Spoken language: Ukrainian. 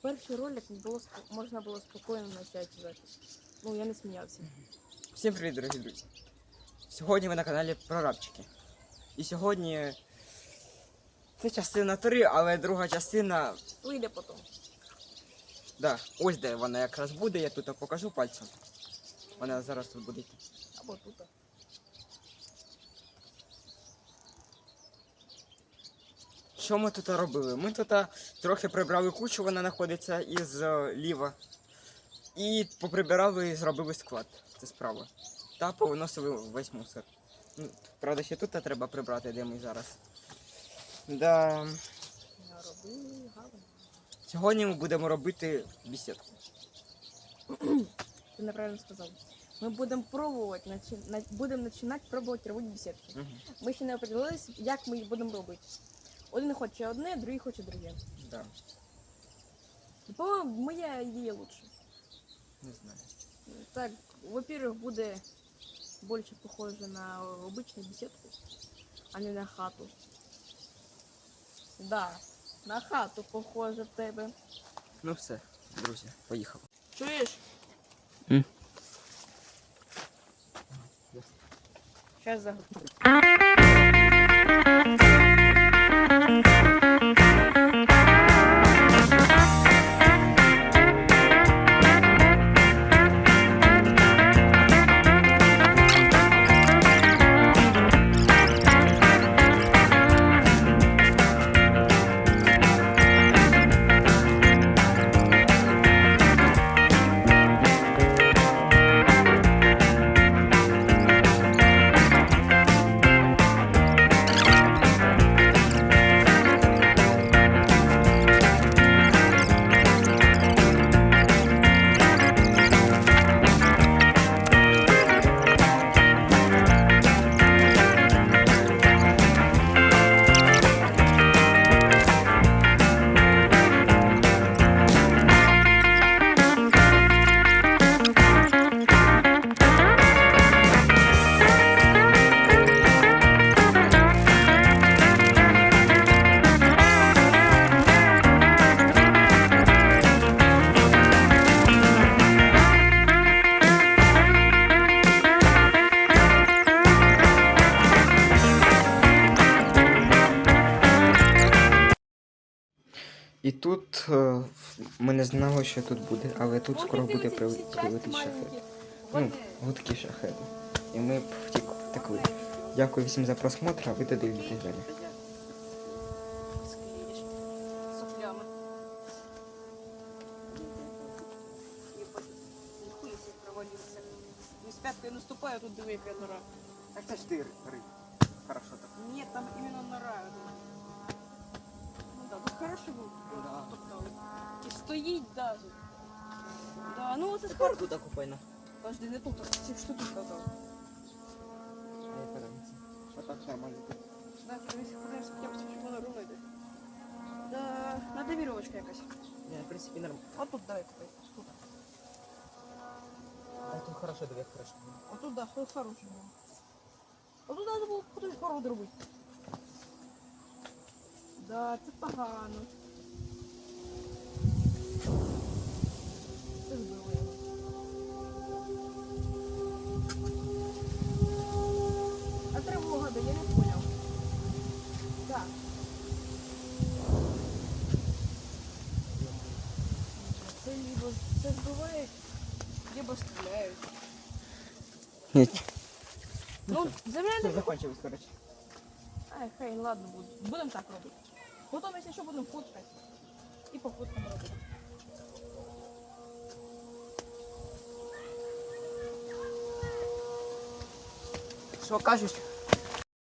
перший ролик не було можна було спокійно почати запис. Ну, я не сміявся. Всім привіт, дорогі друзі! Сьогодні ви на каналі Прорабчики. І сьогодні це частина 3, але друга частина. Вийде потім. Да, ось де вона якраз буде, я тут покажу пальцем. Вона зараз тут буде. Або тут. Що ми тут робили? Ми тут трохи прибрали кучу, вона знаходиться із е, ліва. І поприбирали і зробили склад. Це справа. Та повиносили весь мусор. Ну, правда, ще тут треба прибрати, де ми зараз. Да. Сьогодні ми будемо робити бесідку. Ти неправильно сказав. Ми будемо пробувати, начи- будемо починати пробувати робити бесідки. Угу. Ми ще не определилися, як ми їх будемо робити. Один хоче одне, другий хоче друге. Да, По-моєму, моя ідея лучше. не знаю. Так, во-первых, буде більше похоже на обичну беседку, а не на хату. Да, на хату похоже в тебе. Ну все, друзі, поїхали. Чуєш? М. Сейчас тут е, ми не знали, що тут буде, але тут скоро буде прилетить шахет. Ну, гудкі шахеди. І ми б втік, втекли. Дякую всім за просмотр, а ви додивитесь далі. З п'яткою наступаю, а тут диви, яка нора. Так це ж ти риб. Хорошо так. Ні, там іменно нора. Ну да, тут хорошо було. Да. Стоїть даже. Да, ну оце Тепер туди купайно. Подожди, не тут, а що тут казав? Отак нормально. Да, колись ходиш, я б щоб вона йде. Да, надо вірочка якась. Ні, в принципі нормально. А тут давай купай. Тут. Так тут хорошо, диви, хорошо. А тут да, тут хороший був. А тут треба було кудись город робити. Да, це погано. Це збивають, либо стріляють. Ні, Ну, земля не все закончилось, коротше. Ай, хай, ладно, буде. Будемо так робити. Потім, якщо що, будемо фоткати. І по фоткам робити. Що кажуть?